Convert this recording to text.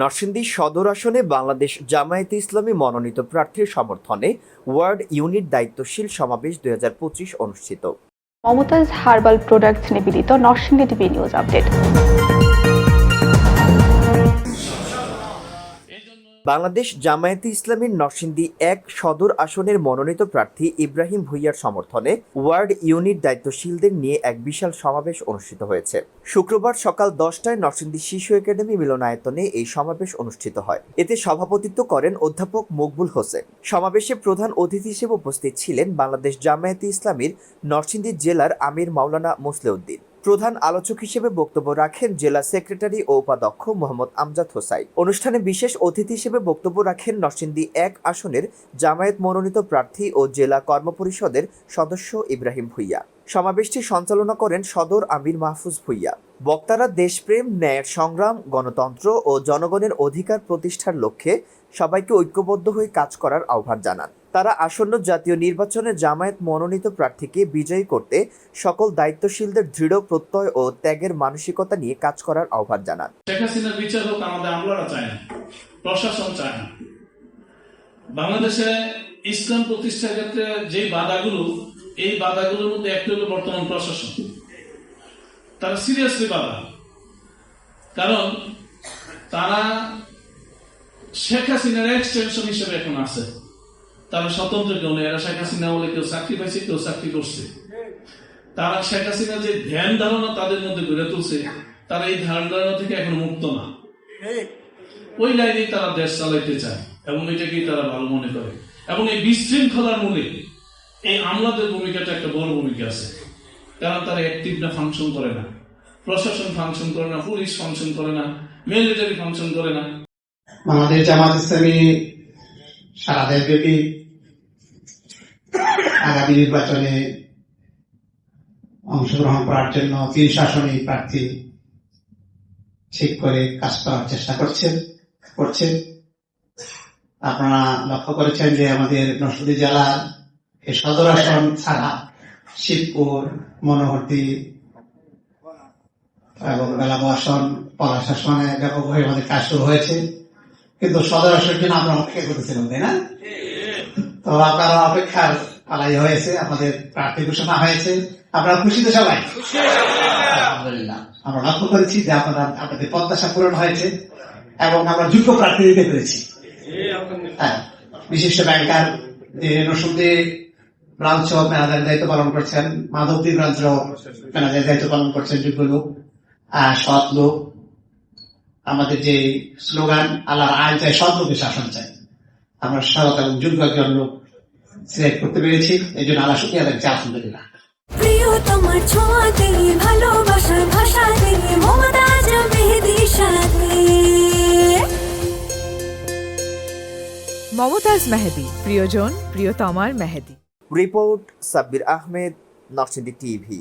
নরসিংদী সদর আসনে বাংলাদেশ জামায়াতে ইসলামী মনোনীত প্রার্থীর সমর্থনে ওয়ার্ড ইউনিট দায়িত্বশীল সমাবেশ দুই হাজার পঁচিশ অনুষ্ঠিত। মমতাজ হার্বাল প্রোডাক্টস নিবেদিত Narsingdi TV news update. Bangladesh জামায়াতে ইসলামীর নরসিংদী এক সদর আসনের মনোনীত প্রার্থী ইব্রাহিম ভুইয়ার সমর্থনে ওয়ার্ড ইউনিট দায়িত্বশীলদের নিয়ে এক বিশাল সমাবেশ অনুষ্ঠিত হয়েছে। শুক্রবার সকাল দশটায় নরসিংদী শিশু একাডেমি মিলনায়তনে এই সমাবেশ অনুষ্ঠিত হয়। এতে সভাপতিত্ব করেন অধ্যাপক মকবুল হোসেন। সমাবেশে প্রধান অতিথি হিসেবে উপস্থিত ছিলেন বাংলাদেশ জামায়াতে ইসলামীর নরসিংদী জেলার আমির মাওলানা মুসলেউদ্দিন। প্রধান আলোচক হিসেবে বক্তব্য রাখেন জেলা সেক্রেটারি ও উপাধ্যক্ষ মোহাম্মদ আমজাদ হোসাই অনুষ্ঠানে বিশেষ অতিথি হিসেবে বক্তব্য রাখেন নরসিংদী এক আসনের জামায়াত মনোনীত প্রার্থী ও জেলা কর্মপরিষদের সদস্য ইব্রাহিম ভুইয়া। সমাবেশটি সঞ্চালনা করেন সদর আমির মাহফুজ ভুইয়া। বক্তারা দেশপ্রেম, ন্যায়ের সংগ্রাম, গণতন্ত্র ও জনগণের অধিকার প্রতিষ্ঠার লক্ষ্যে সবাইকে ঐক্যবদ্ধ হয়ে কাজ করার আহ্বান জানান। তারা আসন্ন জাতীয় নির্বাচনে জামায়াত মনোনীত প্রার্থীকে বিজয়ী করতে সকল দায়িত্বশীলদের দৃঢ় প্রত্যয় ও ত্যাগের মানসিকতা নিয়ে কাজ করার আহ্বান জানান। বাংলাদেশে ইসলাম প্রতিষ্ঠার ক্ষেত্রে যে বাধাগুলো এই বাধাগুলোর মধ্যে একটা হলো বর্তমান প্রশাসন। তারা সিরিয়াসলি বাধা। কারণ তারা শেখ হাসিনার এক্সটেনশন হিসেবে এখন আছে। তারা স্বতন্ত্র কেউ নেই। শেখ হাসিনা বলে কেউ চাকরি পাইছে, কেউ চাকরি করছে। তারা শেখ হাসিনা যে ধ্যান ধারণা তাদের মধ্যে গড়ে তুলছে, তারা এই ধ্যান ধারণা থেকে এখন মুক্ত না। ওই লাইনেই তারা দেশ চালাইতে চায় এবং এটাকেই তারা ভালো মনে করে। এবং এই বিশৃঙ্খলার মূলে এই আমলাদের ভূমিকাটা একটা বড় ভূমিকা আছে। কারণ তারা অ্যাক্টিভ না ফাংশন করে না। প্রশাসন ফাংশন করে না পুলিশ ফাংশন করে না মিলিটারি ফাংশন করে না। বাংলাদেশ জামাত ইসলামী সারা দেশব্যাপী আগামী নির্বাচনে অংশগ্রহণ করার জন্য তিন শাসনী প্রার্থী ঠিক করে কাজ করার চেষ্টা করছেন করছে। আপনারা লক্ষ্য করেছেন যে আমাদের নরসিংদী জেলার এই সদর আসন ছাড়া শিবপুর, মনোহরদী এবং বেলাবো আসন, পলাশ আসনে ব্যাপকভাবে আমাদের কাজ শুরু হয়েছে। কিন্তু সদর আসনের জন্য আমরা অপেক্ষা করেছিলাম তাই না? তো আপনারা অপেক্ষার পালাই হয়েছে, আমাদের প্রার্থী ঘোষণা হয়েছে। আপনারা খুশিতে সবাই? আলহামদুলিল্লাহ। আমরা লক্ষ্য করেছি যে আপনারা আপনাদের প্রত্যাশা পূরণ হয়েছে এবং আমরা যোগ্য প্রার্থী দিতে পেরেছি। হ্যাঁ বিশিষ্ট ব্যাংকার যে নসুদ্দি ব্রাঞ্চ ম্যানেজারের দায়িত্ব পালন করছেন মাধবদী ব্রাঞ্চ ম্যানেজারের দায়িত্ব পালন করছেন যোগ্য লোক সৎ লোক আমাদের যে স্লোগান আল্লাহর আইন চাই সৎ লোকের শাসন চাই। আমরা সৎ এবং যোগ্য একজন লোক সিলেক্ট করতে পেরেছি। এই জন্য আল্লাহ শুক্রিয়া লাগছে আলহামদুলিল্লাহ। প্রিয় তোমার ছোঁয়াতে ভালোবাসার ভাষাতে মমতাজ মেহেদির সাথে মমতাজ মেহেদি প্রিয়জন প্রিয়তমার মেহেদি। Report Sabbir Ahmed Nakshindi TV.